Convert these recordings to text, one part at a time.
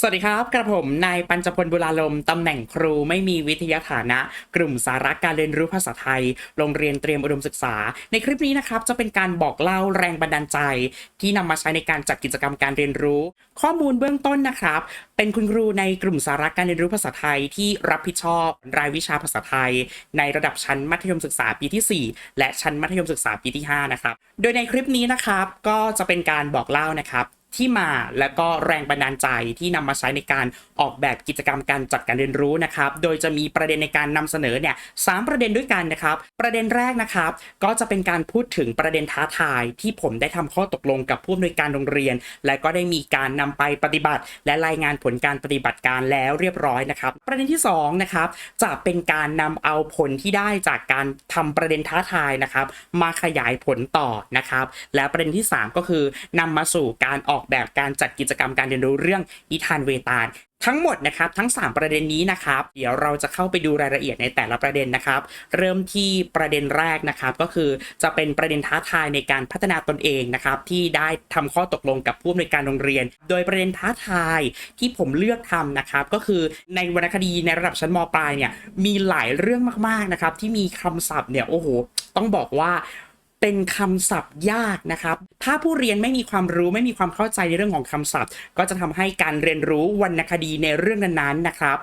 สวัสดีครับกระผมนายปัญจพลบุราลมตำแหน่งครูไม่มีวิทยาฐานะ กลุ่มสาระการเรียนรู้ภาษาไทย โรงเรียนเตรียมอุดมศึกษา ในคลิปนี้นะครับจะเป็นการบอกเล่าแรงบันดาลใจ ที่นำมาใช้ในการจัดกิจกรรมการเรียนรู้ ข้อมูลเบื้องต้นนะครับ เป็นคุณครูในกลุ่มสาระการเรียนรู้ภาษาไทยที่รับผิดชอบ รายวิชาภาษาไทย ในระดับชั้นมัธยมศึกษาปีที่ 4 และชั้นมัธยมศึกษาปีที่5นะครับโดยในคลิปนี้นะครับก็จะเป็นการบอกเล่านะครับ ที่มาและก็แรงบันดาลใจที่นำมาใช้ในการออกแบบกิจกรรมการจัดการเรียนรู้นะครับ โดยจะมีประเด็นในการนำเสนอเนี่ยสามประเด็นด้วยกันนะครับ ประเด็นแรกนะครับ ก็จะเป็นการพูดถึงประเด็นท้าทาย ที่ผมได้ทำข้อตกลงกับผู้อำนวยการโรงเรียน และก็ได้มีการนำไปปฏิบัติ และรายงานผลการปฏิบัติการแล้วเรียบร้อยนะครับ ประเด็นที่สองนะครับจะเป็นการนำเอาผลที่ได้จากการทำประเด็นท้าทายนะครับ มาขยายผลต่อนะครับ และประเด็นที่ 3 ก็คือนำมาสู่การออกแบบการจัดกิจกรรมการเรียนรู้เรื่องนิทานเวตาลทั้งหมดนะครับทั้ง 3 ประเด็นนี้นะครับเดี๋ยวเราจะเข้าไปดูรายละเอียดในแต่ละประเด็นนะครับ เริ่มที่ประเด็นแรกนะครับก็คือจะเป็นประเด็นท้าทายในการพัฒนาตนเองนะครับที่ได้ทำข้อตกลงกับผู้อำนวยการโรงเรียน โดยประเด็นท้าทายที่ผมเลือกทำนะครับก็คือในวรรณคดีในระดับชั้นมปลายเนี่ยมีหลายเรื่องมากๆนะครับที่มีคำศัพท์เนี่ยโอ้โหต้องบอกว่า เป็นคำศัพท์ยากนะครับ ถ้าผู้เรียนไม่มีความรู้ไม่มีความเข้าใจในเรื่องของคำศัพท์ ก็จะทำให้การเรียนรู้วรรณคดีในเรื่องนั้นๆนะครับ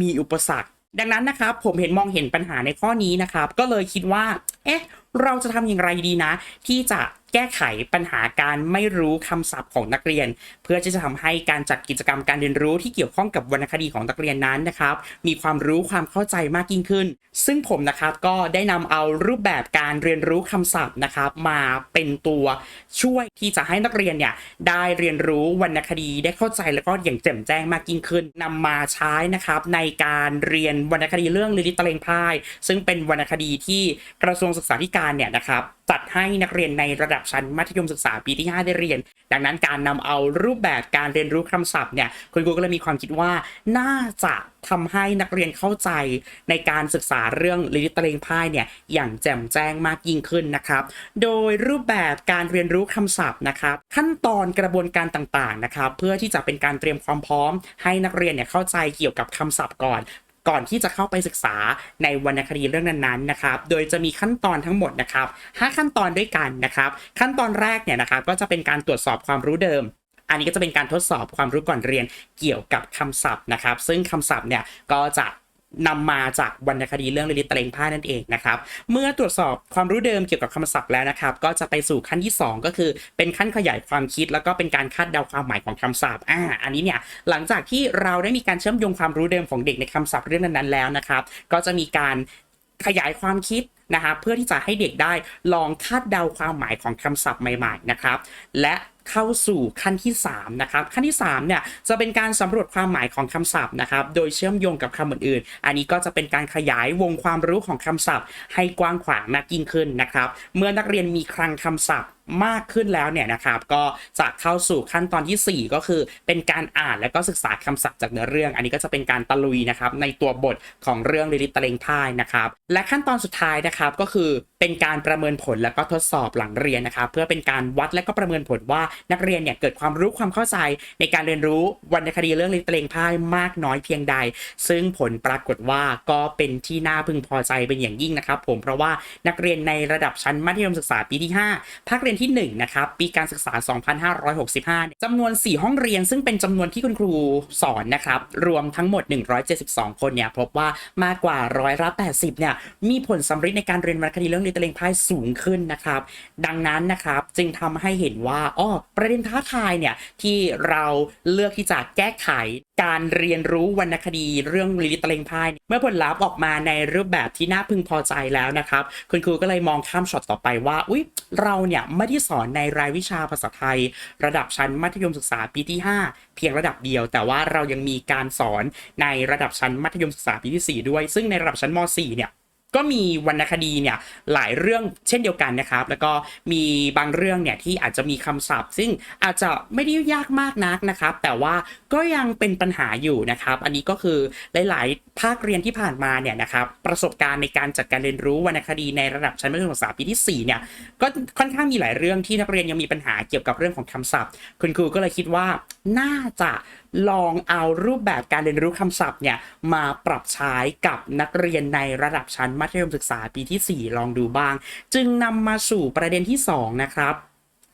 มีอุปสรรค ดังนั้นนะครับ ผมเห็นมองเห็นปัญหาในข้อนี้นะครับ ก็เลยคิดว่า เอ๊ะ เราจะทำอย่างไรดีนะ ที่จะ แก้ไขปัญหาการไม่รู้คำศัพท์ของนักเรียน เพื่อที่จะทำให้การจัดกิจกรรมการเรียนรู้ที่เกี่ยวข้องกับวรรณคดีของนักเรียนนั้นนะครับมีความรู้ความเข้าใจมากยิ่งขึ้น ซึ่งผมนะครับก็ได้นำเอารูปแบบการเรียนรู้คำศัพท์นะครับมาเป็นตัวช่วยที่จะให้นักเรียนเนี่ยได้เรียนรู้วรรณคดีได้เข้าใจแล้วก็อย่างแจ่มแจ้งมากยิ่งขึ้นนำมาใช้นะครับในการเรียนวรรณคดีเรื่องลิลิตตะเลงพ่าย ซึ่งเป็นวรรณคดีที่กระทรวงศึกษาธิการเนี่ยนะครับจัดให้นักเรียนในระดับชั้นมัธยมศึกษาปีที่ 5 ได้เรียน ดังนั้นการนำเอารูปแบบการเรียนรู้คำศัพท์เนี่ยคุณครูก็เลยมีความคิดว่าน่าจะทำให้นักเรียนเข้าใจในการศึกษาเรื่องลิลิตตะเลงพ่ายเนี่ยอย่างแจ่มแจ้งมากยิ่งขึ้นนะครับ โดยรูปแบบการเรียนรู้คำศัพท์นะครับขั้นตอนกระบวนการต่างๆนะครับเพื่อที่จะเป็นการเตรียมความพร้อม ให้นักเรียนเนี่ยเข้าใจเกี่ยวกับคำศัพท์ก่อน ก่อนที่จะเข้าไปศึกษาในวรรณคดีเรื่องนั้นๆนะครับ โดยจะมีขั้นตอนทั้งหมดนะครับ 5 ขั้นตอนด้วยกันนะครับ ขั้นตอนแรกเนี่ยนะครับก็จะเป็นการตรวจสอบความรู้เดิมอันนี้ก็จะเป็นการทดสอบความรู้ก่อนเรียนเกี่ยวกับคำศัพท์นะครับ ซึ่งคำศัพท์เนี่ยก็จะ นำมาจากวรรณคดีเรื่องลิลิตตะเลงผ้านั่นเองนะครับ เมื่อตรวจสอบความรู้เดิมเกี่ยวกับคำศัพท์แล้วนะครับ ก็จะไปสู่ขั้นที่ 2 ก็คือเป็นขั้นขยายความคิด แล้วก็เป็นการคาดเดาความหมายของคำศัพท์อ่าอันนี้เนี่ยหลังจากที่เราได้มีการเชื่อมโยงความรู้เดิมของเด็กในคำศัพท์เรื่องนั้นๆแล้วนะครับ ก็จะมีการขยายความคิดนะครับเพื่อที่จะให้เด็กได้ลองคาดเดาความหมายของคำศัพท์ใหม่ ๆนะครับ และ เข้าสู่ขั้นที่ 3 นะครับ ขั้นที่ 3 เนี่ย จะเป็นการสำรวจความหมายของคำศัพท์นะครับ โดยเชื่อมโยงกับคำอื่นๆ อันนี้ก็จะเป็นการขยายวงความรู้ของคำศัพท์ ให้กว้างขวางมากยิ่งขึ้นนะครับ เมื่อนักเรียนมีคลังคำศัพท์ มากขึ้นแล้วเนี่ยนะครับ ก็จะเข้าสู่ขั้นตอนทีสี่4 ก็คือ เป็นการอ่านและก็ศึกษาคำศัพท์จากเนื้อเรื่อง อันนี้ก็จะเป็นการตะลุยนะครับในตัวบทของเรื่องลิลิตตะเลงพ่ายนะครับ และขั้นตอนสุดท้ายนะครับก็คือเป็นการประเมินผลและก็ทดสอบหลังเรียนนะครับ เพื่อเป็นการวัดและก็ประเมินผลว่านักเรียนเนี่ยเกิดความรู้ความเข้าใจในการเรียนรู้วรรณคดีเรื่องลิลิตตะเลงพ่ายมากน้อยเพียงใด ซึ่งผลปรากฏว่าก็เป็นที่น่าพึงพอใจเป็นอย่างยิ่งนะครับ ผมเพราะว่านักเรียนในระดับชั้นมัธยมศึกษาปีที่5ภาคเรียนที่ 1 นะครับ ปีการศึกษา 2565จำนวน 4 ห้องเรียน ซึ่งเป็นจำนวนที่คุณครูสอนนะครับ รวมทั้งหมด 172 คนเนี่ย พบว่ามากกว่าร้อยละ80 เนี่ย มีผลสำฤทธิ์ในการเรียนวรรณคดีเรื่องลิตเตเลงไพ่สูงขึ้นนะครับ ดังนั้นนะครับ จึงทำให้เห็นว่าอ้อประเด็นท้าทายเนี่ย ที่เราเลือกที่จะแก้ไขการเรียนรู้วรรณคดีเรื่องลิลิตเลงไพ่เมื่อผลลัพธ์ออกมาในรูปแบบที่น่าพึงพอใจแล้วนะครับ คุณครูก็เลยมองข้ามช็อตต่อไปว่า อุ๊ย เราเนี่ยไม่ได้สอนในรายวิชาภาษาไทย ระดับชั้นมัธยมศึกษาปีที่ 5 เพียงระดับเดียว แต่ว่าเรายังมีการสอนในระดับชั้นมัธยมศึกษาปีที่ 4 ด้วย ซึ่งในระดับชั้นม .4 เนี่ย ก็มีวรรณคดีเนี่ยหลายเรื่องเช่นเดียวกันนะครับ แล้วก็มีบางเรื่องเนี่ยที่อาจจะมีคำศัพท์ ซึ่งอาจจะไม่ได้ยากมากนักนะครับ แต่ว่าก็ยังเป็นปัญหาอยู่นะครับ อันนี้ก็คือหลายๆ ภาคเรียนที่ผ่านมาเนี่ยนะครับประสบการณ์ในการจัดการเรียนรู้วรรณคดีในระดับชั้นมัธยมศึกษาปีที่4เนี่ยก็ค่อนข้างมีหลายเรื่องที่นักเรียนยังมีปัญหาเกี่ยวกับเรื่องของคำศัพท์ คุณครูก็เลยคิดว่าน่าจะ ลองเอารูปแบบการเรียนรู้คำศัพท์เนี่ยมาปรับใช้กับนักเรียนในระดับชั้นมัธยมศึกษาปีที่ 4 ลองดูบ้าง จึงนำมาสู่ประเด็นที่ 2 นะครับ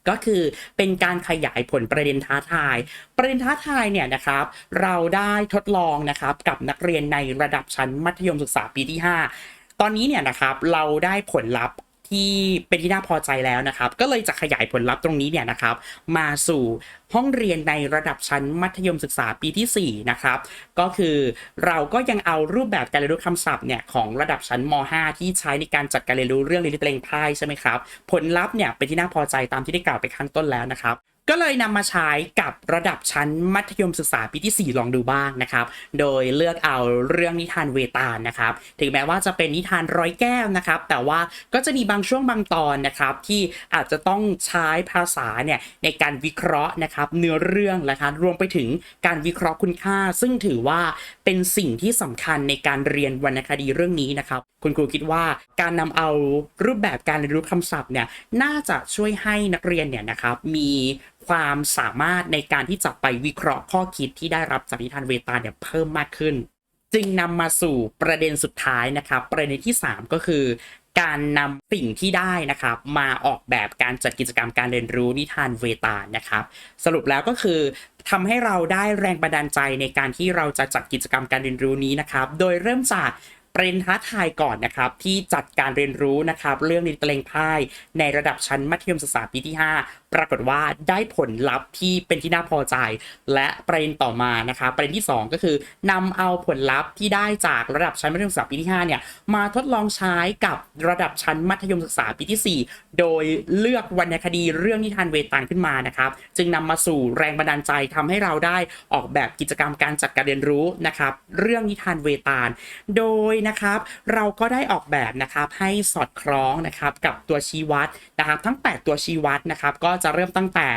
ก็คือเป็นการขยายผลประเด็นท้าทาย ประเด็นท้าทายเนี่ยนะครับ เราได้ทดลองนะครับกับนักเรียนในระดับชั้นมัธยมศึกษาปีที่ 5 ตอนนี้เนี่ยนะครับเราได้ผลลัพธ์ ที่เป็นที่น่าพอใจแล้วนะครับ ก็เลยจะขยายผลลัพธ์ตรงนี้เนี่ยนะครับ มาสู่ห้องเรียนในระดับชั้นมัธยมศึกษาปีที่ 4 นะครับ ก็คือเราก็ยังเอารูปแบบการเรียนรู้คำศัพท์เนี่ยของระดับชั้นม .5 ที่ใช้ในการจัดการเรียนรู้เรื่องเรียนรู้เพลงไพ่ใช่ไหมครับ ผลลัพธ์เนี่ยเป็นที่น่าพอใจตามที่ได้กล่าวไปข้างต้นแล้วนะครับ ก็เลยนำมาใช้กับระดับชั้นมัธยมศึกษาปีที่ 4 ลองดูบ้างนะครับ โดยเลือกเอาเรื่องนิทานเวตาลนะครับ ถึงแม้ว่าจะเป็นนิทานร้อยแก้วนะครับ แต่ว่าก็จะมีบางช่วงบางตอนนะครับ ที่อาจจะต้องใช้ภาษาเนี่ยในการวิเคราะห์นะครับ เนื้อเรื่องนะครับรวมไปถึงการวิเคราะห์คุณค่า ซึ่งถือว่าเป็นสิ่งที่สำคัญในการเรียนวรรณคดีเรื่องนี้นะครับ คุณครูคิดว่าการนำเอารูปแบบการเรียนรู้คำศัพท์เนี่ยน่าจะช่วยให้นักเรียนเนี่ยนะครับมีความสามารถในการที่จะไปวิเคราะห์ข้อคิดที่ได้รับจากนิทานเวตาลเนี่ยเพิ่มมากขึ้น จึงนำมาสู่ประเด็นสุดท้ายนะครับ ประเด็นที่ 3 ก็คือ การนำสิ่งที่ได้นะครับ มาออกแบบการจัดกิจกรรมการเรียนรู้นิทานเวตาลนะครับ สรุปแล้วก็คือทำให้เราได้แรงบันดาลใจในการที่เราจะจัดกิจกรรมการเรียนรู้นี้นะครับ โดยเริ่มจาก ประเด็นท้าทายก่อนนะครับ ที่จัดการเรียนรู้นะครับ เรื่องนิทเลงไพ่ในระดับชั้นมัธยมศึกษาปีที่ 5 ปรากฏว่าได้ผลลัพธ์ที่เป็นที่น่าพอใจ และประเด็นต่อมานะครับประเด็นที่ 2 ก็คือนำเอาผลลัพธ์ที่ได้จากระดับชั้นมัธยมศึกษาปีที่5เนี่ยมาทดลองใช้กับระดับชั้นมัธยมศึกษาปีที่ 4 โดยเลือกวรรณคดีเรื่องนิทานเวตาลขึ้นมานะครับจึงนำมาสู่แรงบันดาลใจทำให้เราได้ออกแบบกิจกรรมการจัดการเรียนรู้นะครับเรื่องนิทานเวตาล โดยนะครับ เราก็ได้ออกแบบนะครับให้สอดคล้องนะครับกับตัวชี้วัดนะครับทั้ง 8 ตัวชี้วัดนะครับก็จะเริ่มตั้งแต่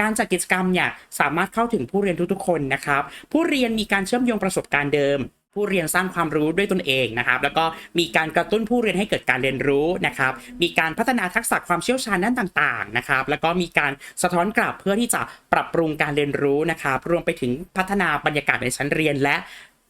การจัดกิจกรรมเนี่ยสามารถเข้าถึงผู้เรียนทุกๆคนนะครับผู้เรียนมีการเชื่อมโยงประสบการณ์เดิมผู้เรียนสร้างความรู้ด้วยตนเองนะครับ แล้วก็มีการกระตุ้นผู้เรียนให้เกิดการเรียนรู้นะครับ มีการพัฒนาทักษะความเชี่ยวชาญด้านต่างๆนะครับ แล้วก็มีการสะท้อนกลับเพื่อที่จะปรับปรุงการเรียนรู้นะครับ รวมไปถึงพัฒนาบรรยากาศในชั้นเรียนและ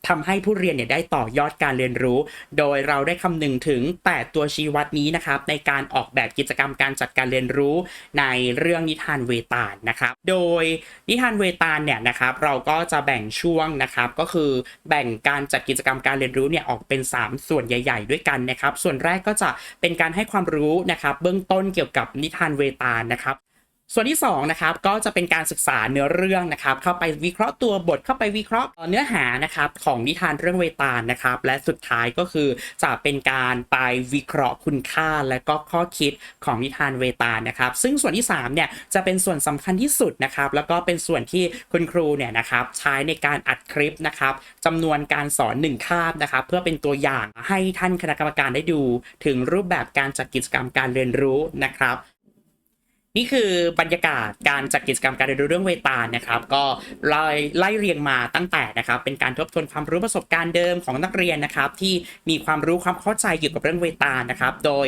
ทำให้ผู้เรียนเนี่ยได้ต่อยอดการเรียนรู้ โดยเราได้คำนึงถึง 8 ตัวชี้วัดนี้นะครับในการออกแบบกิจกรรมการจัดการเรียนรู้ในเรื่องนิทานเวตาลนะครับ โดยนิทานเวตาลเนี่ยนะครับเราก็จะแบ่งช่วงนะครับก็คือแบ่งการจัดกิจกรรมการเรียนรู้เนี่ยออกเป็น 3 ส่วนใหญ่ ๆ ด้วยกันนะครับ ส่วนแรกก็จะเป็นการให้ความรู้นะครับเบื้องต้นเกี่ยวกับนิทานเวตาลนะครับ ส่วนที่2นะครับก็จะเป็นการศึกษาเนื้อเรื่องนะครับเข้าไปวิเคราะห์ตัวบทเข้าไปวิเคราะห์เนื้อหานะครับของนิทานเรื่องเวตาลนะครับและสุดท้ายก็คือจะเป็นการไปวิเคราะห์คุณค่า และก็ข้อคิดของนิทานเวตาลนะครับ ซึ่งส่วนที่3เนี่ยจะเป็นส่วนสำคัญที่สุดนะครับแล้วก็เป็นส่วนที่คุณครูเนี่ยนะครับใช้ในการอัดคลิปนะครับจำนวนการสอน1คาบนะครับเพื่อเป็นตัวอย่างให้ท่านคณะกรรมการได้ดู ถึงรูปแบบการจัดกิจกรรมการเรียนรู้นะครับ นี่คือบรรยากาศการจัดกิจกรรมการเรียนรู้เรื่องเวตาลนะครับ ก็ไล่ไล่เรียงมาตั้งแต่นะครับ เป็นการทบทวนความรู้ประสบการณ์เดิมของนักเรียนนะครับ ที่มีความรู้ความเข้าใจเกี่ยวกับเรื่องเวตาลนะครับ โดย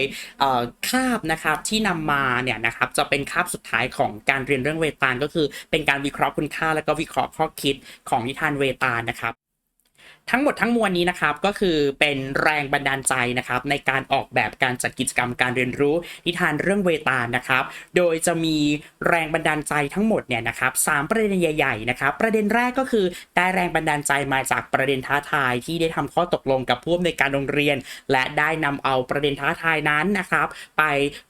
คาบนะครับที่นำมาเนี่ยนะครับจะเป็นคาบสุดท้ายของการเรียนเรื่องเวตาลก็คือ เป็นการวิเคราะห์คุณค่า แล้วก็วิเคราะห์ข้อคิดของนิทานเวตาลนะครับ ทั้งหมดทั้งมวลนี้นะครับก็คือเป็นแรงบันดาลใจนะครับในการออกแบบการจัดกิจกรรมการเรียนรู้นิทานเรื่องเวตาลนะครับ โดยจะมีแรงบันดาลใจทั้งหมดเนี่ยนะครับสามประเด็นใหญ่ๆนะครับประเด็นแรกก็คือได้แรงบันดาลใจมาจากประเด็นท้าทายที่ได้ทำข้อตกลงกับผู้อำนวยการโรงเรียน และได้นำเอาประเด็นท้าทายนั้นนะครับ ไป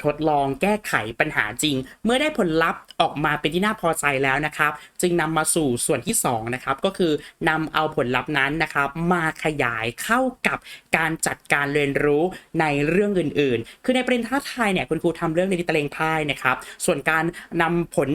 ทดลองแก้ไขปัญหาจริง เมื่อได้ผลลัพธ์ออกมาเป็นที่น่าพอใจแล้วนะครับ จึงนำมาสู่ส่วนที่สองนะครับก็คือนำเอาผลลัพธ์นั้นนะครับมาขยายเข้ากับการจัดการเรียนรู้ในเรื่องอื่น ๆ คือในประเด็นท้าทายเนี่ยคุณครูทำเรื่องในตะเลงพายนะครับส่วนการนำผล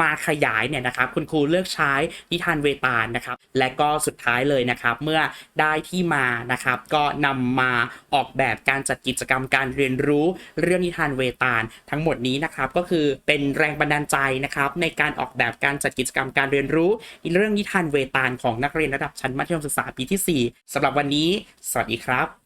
มาขยายเนี่ยนะครับคุณครูเลือกใช้นิทานเวตาลนะครับ และก็สุดท้ายเลยนะครับเมื่อได้ที่มานะครับ ก็นำมาออกแบบการจัดกิจกรรมการเรียนรู้เรื่องนิทานเวตาลทั้งหมดนี้นะครับก็คือเป็นแรงบันดาลใจนะครับในการออกแบบการจัดกิจกรรมการเรียนรู้เรื่องนิทานเวตาลของนักเรียนระดับชั้นมัธยมศึกษาปีที่ 4สำหรับวันนี้ สวัสดีครับ